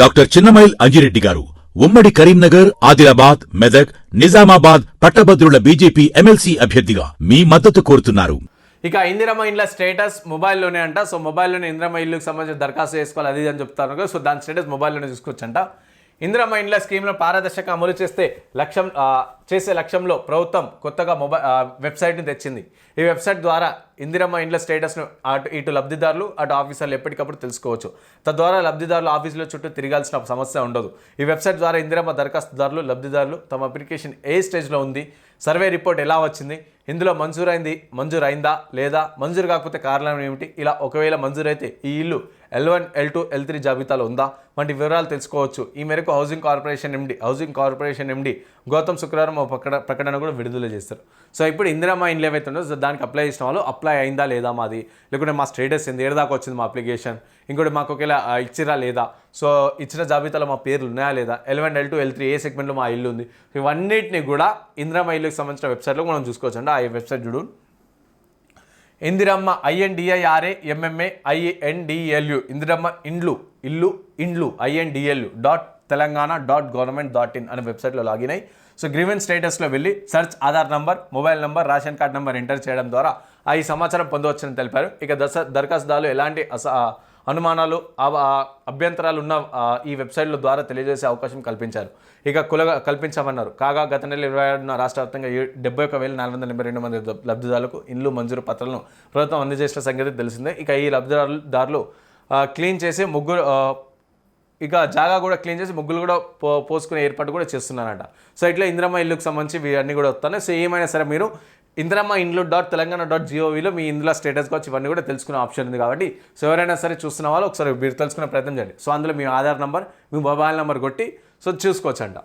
Doctor Chinnamail Anji Reddy గారు ఉమ్మడి కరీంనగర్ ఆదిలాబాద్ మెదక్ నిజామాబాద్ పట్టభద్రుల బీజేపీ ఎమ్మెల్సీ అభ్యర్థిగా మీ మద్దతు కోరుతున్నారు. ఇక ఇందిరమ్మ ఇండ్ల స్టేటస్ మొబైల్లోనే అంట. సో మొబైల్లోనే ఇందిరమ్మ ఇల్లుకి సంబంధించిన దరఖాస్తు చేసుకోవాలి అది అని చెప్తాను సో దాని స్టేటస్ మొబైల్లోనే చూసుకోవచ్చంట. ఇందిరమ్మ ఇండ్ల స్కీమ్లో పారదర్శక అమలు చేస్తే లక్ష్యం చేసే లక్ష్యంలో ప్రభుత్వం కొత్తగా మొబైల్ వెబ్సైట్ని తెచ్చింది. ఈ వెబ్సైట్ ద్వారా ఇందిరమ్మ ఇండ్ల స్టేటస్ను అటు ఇటు లబ్ధిదారులు అటు ఆఫీసర్లు ఎప్పటికప్పుడు తెలుసుకోవచ్చు. తద్వారా లబ్ధిదారులు ఆఫీసుల చుట్టూ తిరగాల్సిన సమస్య ఉండదు. ఈ వెబ్సైట్ ద్వారా ఇందిరమ్మ దరఖాస్తుదారులు లబ్ధిదారులు తమ అప్లికేషన్ ఏ స్టేజ్లో ఉంది సర్వే రిపోర్ట్ ఎలా వచ్చింది ఇందులో మంజూరైంది మంజూరైందా లేదా మంజూరు కాకపోతే కారణం ఏమిటి ఇలా ఒకవేళ మంజూరైతే ఈ ఇల్లు L one L two L three జాబితాలో ఉందా వంటి వివరాలు తెలుసుకోవచ్చు. ఈ మేరకు housing corporation MD housing corporation MD Gautam శుక్రవారం ప్రకటన ప్రకటన కూడా విడుదల చేస్తారు. సో ఇప్పుడు ఇందిరామా ఇండ్లు ఏవైతే ఉందో సో దానికి అప్లై చేసిన వాళ్ళు అప్లై అయిందా లేదా మాది? లేకుంటే మా స్టేటస్ ఏంది? ఏడదాకా వచ్చింది మా అప్లికేషన్ ఇంకోటి మాకు ఒకవేళ ఇచ్చిరా లేదా? సో ఇచ్చిన జాబితాలో మా పేర్లు ఉన్నాయా లేదా? L one L two L three ఏ సెగ్మెంట్లో మా ఇల్లు ఉంది? ఇవన్నిటిని కూడా ఇందిరామా ఇల్లుకి సంబంధించిన వెబ్సైట్లో మనం చూసుకోవచ్చు. అండి ఆ వెబ్సైట్ చూడు. Indiramma I N D I R A M M A I N D L U Indiramma ఇండ్లు ఇల్లు ఇండ్లు ఐఎన్డిఎల్యు dot Telangana dot government dot in అనే వెబ్సైట్లో లాగిన్ అయ్యి సో గ్రీవెన్స్ స్టేటస్లో వెళ్ళి search Aadhaar number mobile number ration card number enter చేయడం ద్వారా ఆ ఈ సమాచారం పొందవచ్చని తెలిపారు. ఇక దశ దరఖాస్తుదారులు ఎలాంటి అస అనుమానాలు అభ్యంతరాలు ఉన్న ఈ వెబ్సైట్ల ద్వారా తెలియజేసే అవకాశం కల్పించారు. ఇక కుల కల్పించామన్నారు. కాగా గత నెల ఇరవై ఏడున రాష్ట్ర వ్యాప్తంగా డెబ్బై ఒక వేల నాలుగు వందల ఎనభై రెండు మంది లబ్ధిదారులకు ఇండ్లు మంజూరు పత్రాలను ప్రభుత్వం అందజేసిన సంగతి తెలిసిందే. ఇక ఈ లబ్ధిదారులు దారులు క్లీన్ చేసి ముగ్గురు ఇక జాగా కూడా క్లీన్ చేసి ముగ్గులు కూడా పో పోసుకునే ఏర్పాటు కూడా చేస్తున్నారంట. సో ఇట్లా ఇందిరమ్మ ఇల్లుకి సంబంధించి ఇవన్నీ కూడా వస్తున్నాయి. సో ఏమైనా సరే మీరు ఇందిరమ్మ ఇండ్లు డాట్ తెలంగాణ డాట్ జిఓవిలో మీ ఇందులో స్టేటస్ కావచ్చు ఇవన్నీ కూడా తెలుసుకునే ఆప్షన్ ఉంది కాబట్టి సో ఎవరైనా సరే చూస్తున్న వాళ్ళు ఒకసారి మీరు తెలుసుకునే ప్రయత్నం చేయండి. సో అందులో మీ ఆధార్ నెంబర్ మీ మొబైల్ నెంబర్ కొట్టి సో చూసుకోవచ్చు అంట